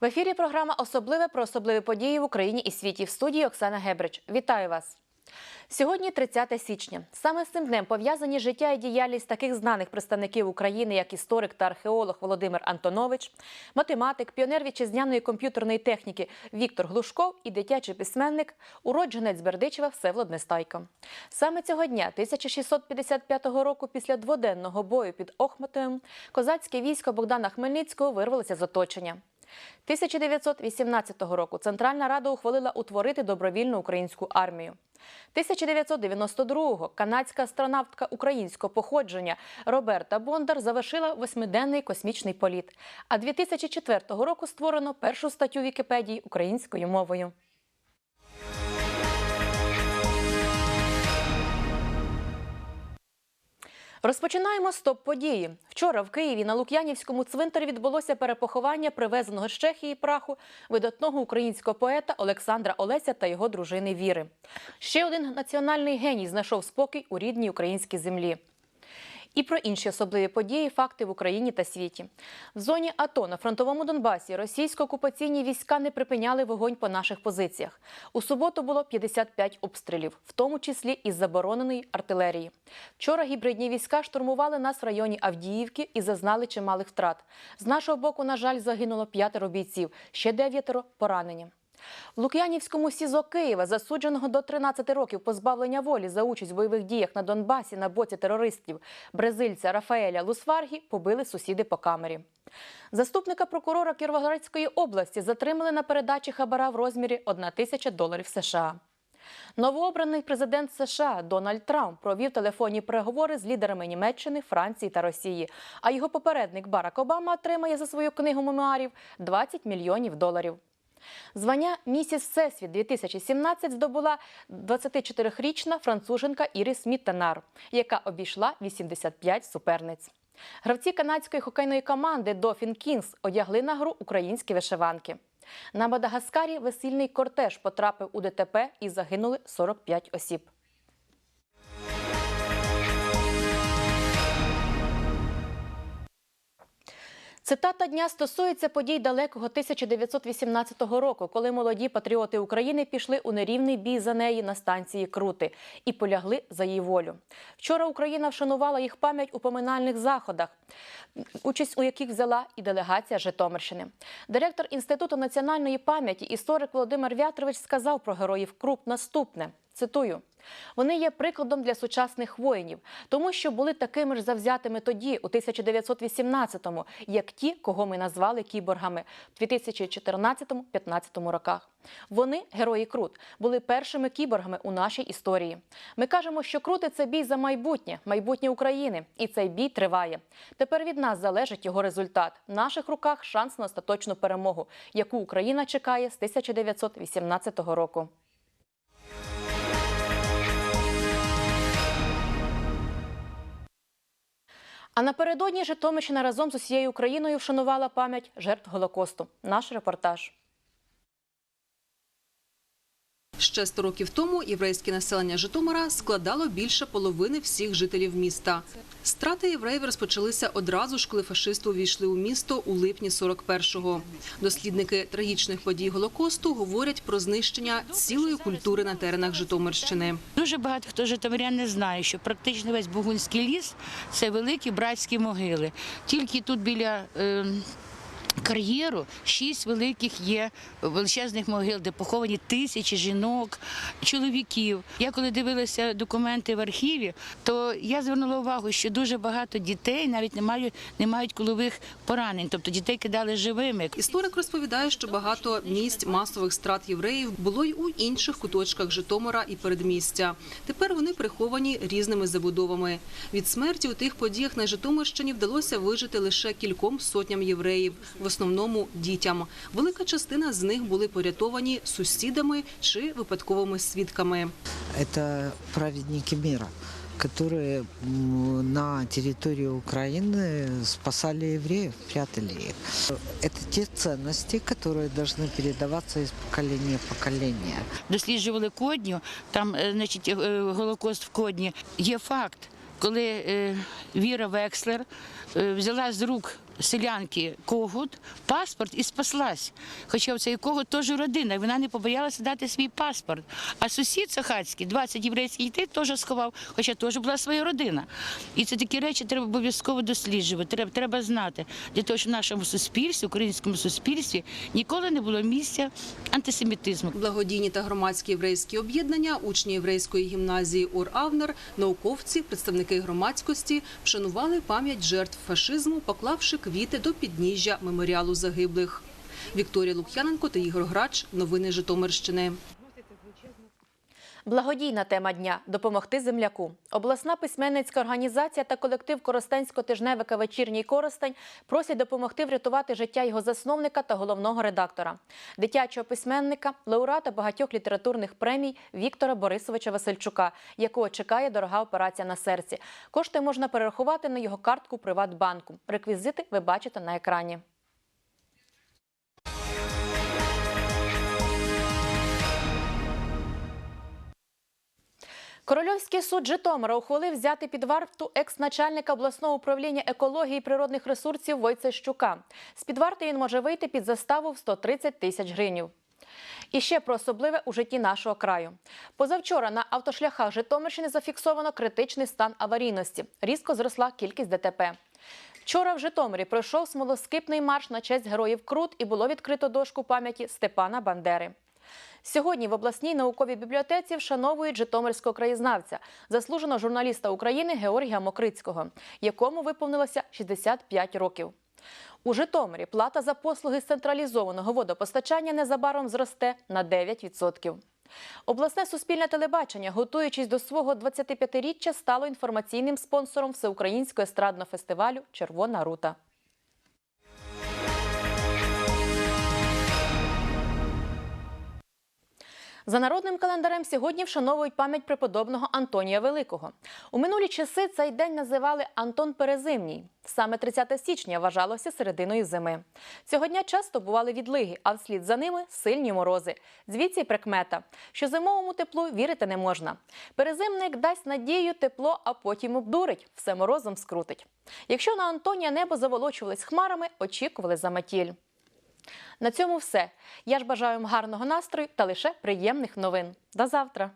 В ефірі програма Особливе про особливі події в Україні і світі в студії Оксана Гебрич. Вітаю вас. Сьогодні 30 січня. Саме з цим днем пов'язані життя і діяльність таких знаних представників України, як історик та археолог Володимир Антонович, математик, піонер вітчизняної комп'ютерної техніки Віктор Глушков і дитячий письменник, уродженець Бердичева Всеволод Нестайко. Саме цього дня, 1655 року, після дводенного бою під Охматовим, козацьке військо Богдана Хмельницького вирвалося з оточення. 1918 року Центральна Рада ухвалила утворити добровільну українську армію. 1992-го канадська астронавтка українського походження Роберта Бондар завершила восьмиденний космічний політ. А 2004 року створено першу статтю Вікіпедії українською мовою. Розпочинаємо з топ-події. Вчора в Києві на Лук'янівському цвинтарі відбулося перепоховання привезеного з Чехії праху видатного українського поета Олександра Олеся та його дружини Віри. Ще один національний геній знайшов спокій у рідній українській землі. І про інші особливі події, факти в Україні та світі. В зоні АТО на фронтовому Донбасі російсько-окупаційні війська не припиняли вогонь по наших позиціях. У суботу було 55 обстрілів, в тому числі із забороненої артилерії. Вчора гібридні війська штурмували нас в районі Авдіївки і зазнали чималих втрат. З нашого боку, на жаль, загинуло п'ятеро бійців, ще дев'ятеро поранені. В Лук'янівському СІЗО Києва, засудженого до 13 років позбавлення волі за участь в бойових діях на Донбасі на боці терористів бразильця Рафаеля Лусваргі, побили сусіди по камері. Заступника прокурора Кіровоградської області затримали на передачі хабара в розмірі 1 тисяча доларів США. Новообраний президент США Дональд Трамп провів телефонні переговори з лідерами Німеччини, Франції та Росії. А його попередник Барак Обама отримає за свою книгу мемуарів 20 мільйонів доларів. Звання Місіс Всесвіт 2017 здобула 24-річна француженка Ірис Міттенар, яка обійшла 85 суперниць. Гравці канадської хокейної команди Дофін Кінгс одягли на гру українські вишиванки. На Мадагаскарі весільний кортеж потрапив у ДТП і загинули 45 осіб. Цитата дня стосується подій далекого 1918 року, коли молоді патріоти України пішли у нерівний бій за неї на станції Крути і полягли за її волю. Вчора Україна вшанувала їх пам'ять у поминальних заходах, участь у яких взяла і делегація Житомирщини. Директор інституту національної пам'яті історик Володимир В'ятрович сказав про героїв Круп наступне. Цитую. Вони є прикладом для сучасних воїнів, тому що були такими ж завзятими тоді, у 1918-му, як ті, кого ми назвали кіборгами в 2014-15 роках. Вони, герої Крут, були першими кіборгами у нашій історії. Ми кажемо, що Крути це бій за майбутнє, майбутнє України, і цей бій триває. Тепер від нас залежить його результат. В наших руках шанс на остаточну перемогу, яку Україна чекає з 1918 року. А напередодні Житомирщина разом з усією Україною вшанувала пам'ять жертв Голокосту. Наш репортаж. Ще 100 років тому єврейське населення Житомира складало більше половини всіх жителів міста. Страти євреїв розпочалися одразу ж, коли фашисти увійшли у місто у липні 41-го. Дослідники трагічних подій Голокосту говорять про знищення цілої культури на теренах Житомирщини. Дуже багато хто житомирян не знає, що практично весь Бугунський ліс це великі братські могили. Тільки тут біля е, кар'єру шість великих є величезних могил, де поховані тисячі жінок, чоловіків. Я коли дивилася документи в архіві, то я звернула увагу, що дуже багато дітей навіть не мають, не мають кулових поранень, тобто дітей кидали живими. Історик розповідає, що багато місць масових страт євреїв було й у інших куточках Житомира і передмістя. Тепер вони приховані різними забудовами. Від смерті у тих подіях на Житомирщині вдалося вижити лише кільком сотням євреїв, в основному дітям. Велика частина з них були порятовані сусідами чи випадковими свідками. Это праведники мира, которые м, на территории Украины спасали евреев, прятали их. Это те ценности, которые должны передаваться из поколения в поколение. досліджували Кодню, там, е, значить, е, Голокост в Кодні. Є факт, коли е, Віра Векслер е, взяла з рук селянки Когут паспорт і спаслась. Хоча в цей Когут теж родина, і вона не побоялася дати свій паспорт. А сусід Сахацький, 20 єврейських дітей теж сховав, хоча теж була своя родина. І це такі речі треба обов'язково досліджувати. Треба, треба знати для того, щоб в нашому суспільстві, українському суспільстві ніколи не було місця антисемітизму. Благодійні та громадські єврейські об'єднання, учні єврейської гімназії Ор Авнер, науковці, представники громадськості вшанували пам'ять жертв фашизму, поклавши квіти до підніжжя меморіалу загиблих. Вікторія Лук'яненко та Ігор Грач. Новини Житомирщини. Благодійна тема дня допомогти земляку. Обласна письменницька організація та колектив Коростенського тижневика Вечірній Коростень просять допомогти врятувати життя його засновника та головного редактора, дитячого письменника, лауреата багатьох літературних премій Віктора Борисовича Васильчука, якого чекає дорога операція на серці. Кошти можна перерахувати на його картку Приватбанку. Реквізити ви бачите на екрані. Корольовський суд Житомира ухвалив взяти під варту екс-начальника обласного управління екології і природних ресурсів Войцещука. З під варти він може вийти під заставу в 130 тисяч гривень. І ще про особливе у житті нашого краю. Позавчора на автошляхах Житомирщини зафіксовано критичний стан аварійності. Різко зросла кількість ДТП. Вчора в Житомирі пройшов смолоскипний марш на честь героїв Крут і було відкрито дошку пам'яті Степана Бандери. Сьогодні в обласній науковій бібліотеці вшановують житомирського краєзнавця, заслуженого журналіста України Георгія Мокрицького, якому виповнилося 65 років. У Житомирі плата за послуги з централізованого водопостачання незабаром зросте на 9%. Обласне суспільне телебачення, готуючись до свого 25-річчя, стало інформаційним спонсором всеукраїнського естрадного фестивалю Червона рута. За народним календарем сьогодні вшановують пам'ять преподобного Антонія Великого. У минулі часи цей день називали Антон Перезимній. Саме 30 січня вважалося серединою зими. Цього дня часто бували відлиги, а вслід за ними сильні морози. Звідси й прикмета, що зимовому теплу вірити не можна. Перезимник дасть надію тепло, а потім обдурить, все морозом скрутить. Якщо на Антонія небо заволочувались хмарами, очікували заметіль. На цьому все. Я ж бажаю вам гарного настрою та лише приємних новин. До завтра!